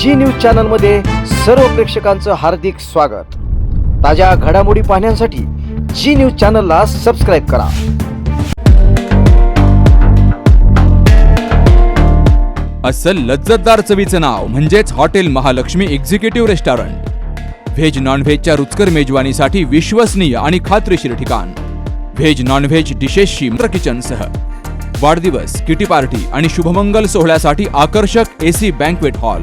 जी news चॅनलमध्ये सर्व प्रेक्षकांचं हार्दिक स्वागत. ताज्या घडामोडी पाहण्यासाठी जी न्यूज चॅनलला सबस्क्राईब करा. अस्सल लज्जतदार चवीचं नाव म्हणजेच hotel Mahalakshmi executive restaurant veg नॉनव्हेजच्या रुचकर मेजवानीसाठी विश्वसनीय आणि खात्रीशीर ठिकाण. व्हेज नॉनव्हेज डिशेसशी मित्र किचनसह वाढदिवस किटी पार्टी आणि शुभमंगल सोहळ्यासाठी आकर्षक एसी बँकवेट हॉल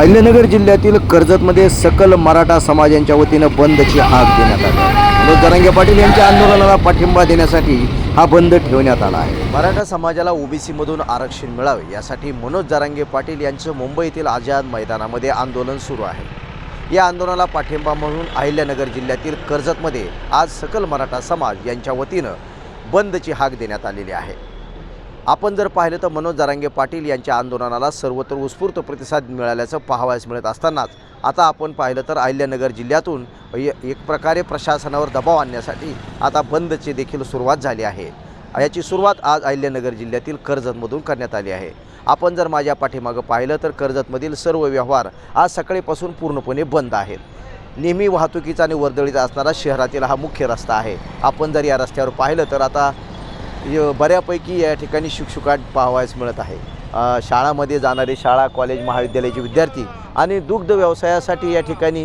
अहिल्यानगर जिल्ह्यातील कर्जतमध्ये सकल मराठा समाजांच्या वतीनं बंदची आग देण्यात आली. मनोज जरांगे पाटील यांच्या आंदोलनाला पाठिंबा देण्यासाठी हा बंद ठेवण्यात आला आहे. मराठा समाजाला ओबीसीमधून आरक्षण मिळावे यासाठी मनोज जरांगे पाटील यांचं मुंबईतील आझाद मैदानामध्ये आंदोलन सुरू आहे. या आंदोलनाला पाठिंबा म्हणून अहिल्यानगर जिल्ह्यातील कर्जतमध्ये आज सकल मराठा समाज यांच्या वतीनं बंदची हाक देण्यात आलेली आहे. आपण जर पाहिलं तर मनोज जरांगे पाटील यांच्या आंदोलनाला सर्वत्र उत्स्फूर्त प्रतिसाद मिळाल्याचं पाहावयास मिळत असतानाच आता आपण पाहिलं तर अहिल्यानगर जिल्ह्यातून य- एक प्रकारे प्रशासनावर दबाव आणण्यासाठी आता बंदची देखील सुरुवात झाली आहे. याची सुरुवात आज अहिल्यानगर जिल्ह्यातील कर्जतमधून करण्यात आली आहे. आपण जर माझ्या पाठीमागं पाहिलं तर कर्जतमधील सर्व व्यवहार आज सकाळीपासून पूर्णपणे बंद आहेत. नेहमी वाहतुकीचा आणि वर्दळीचा असणारा शहरातील हा मुख्य रस्ता आहे. आपण जर या रस्त्यावर पाहिलं तर आता बऱ्यापैकी या ठिकाणी शुकशुकाट पाहावयास मिळत आहे. शाळामध्ये जाणारे शाळा कॉलेज महाविद्यालयाचे विद्यार्थी आणि दुग्ध व्यवसायासाठी या ठिकाणी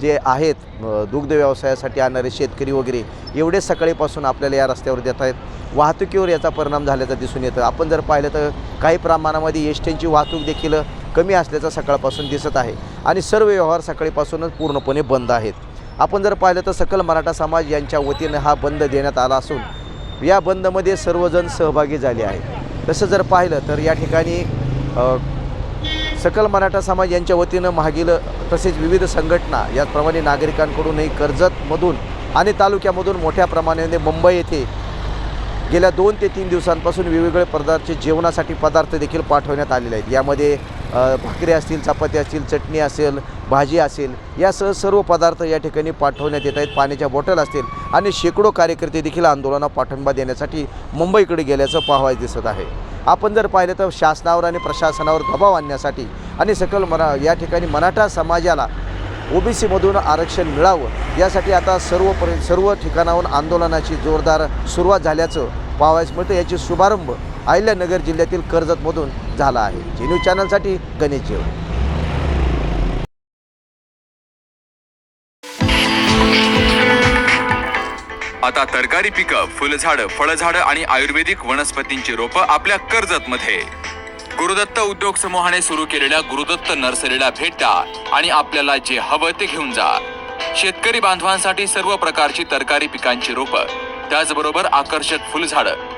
जे आहेत दुग्ध व्यवसायासाठी आणणारे शेतकरी वगैरे एवढे सकाळीपासून आपल्याला या रस्त्यावर देत आहेत. वाहतुकीवर याचा परिणाम झाल्याचा दिसून येतं. आपण जर पाहिलं तर काही प्रमाणामध्ये एसट्यांची वाहतूक देखील कमी असल्याचं सकाळपासून दिसत आहे आणि सर्व व्यवहार सकाळीपासूनच पूर्णपणे बंद आहेत. आपण जर पाहिलं तर सकल मराठा समाज यांच्या वतीनं हा बंद देण्यात आला असून या बंदमध्ये सर्वजण सहभागी झाले आहेत. तसं जर पाहिलं तर या ठिकाणी सकल मराठा समाज यांच्या वतीनं मागील तसेच विविध संघटना याचप्रमाणे नागरिकांकडूनही कर्जतमधून आणि तालुक्यामधून मोठ्या प्रमाणाने मुंबई येथे गेल्या दोन ते तीन दिवसांपासून वेगवेगळे पदार्थचे जेवणासाठी पदार्थ देखील पाठवण्यात आलेले आहेत. यामध्ये भाकरी असतील चपाती असतील चटणी असेल भाजी असेल यासह सर्व पदार्थ या ठिकाणी पाठवण्यात येत आहेत. पाण्याच्या बॉटल असतील आणि शेकडो कार्यकर्ते देखील आंदोलनाला पाठिंबा देण्यासाठी मुंबईकडे गेल्याचं पाहावयास दिसत आहे. आपण जर पाहिलं तर शासनावर आणि प्रशासनावर दबाव आणण्यासाठी आणि सकल मरा या ठिकाणी मराठा समाजाला ओबीसीमधून आरक्षण मिळावं यासाठी आता सर्व पर सर्व ठिकाणाहून आंदोलनाची जोरदार सुरुवात झाल्याचं पाहावयास मिळतं. याची शुभारंभ अहिल्यानगर जिल्ह्यातील कर्जतमधून झाला आहे. जी न्यूज चॅनलसाठी गणेश जेव आता तरकारी पिकं फुलझाडं फळझाडं आणि आयुर्वेदिक वनस्पतींची रोपं आपल्या कर्जत मध्ये गुरुदत्त उद्योग समूहाने सुरू केलेल्या गुरुदत्त नर्सरीला भेट द्या आणि आपल्याला जे हवं ते घेऊन जा. शेतकरी बांधवांसाठी सर्व प्रकारची तरकारी पिकांची रोपं त्याचबरोबर आकर्षक फुलझाडं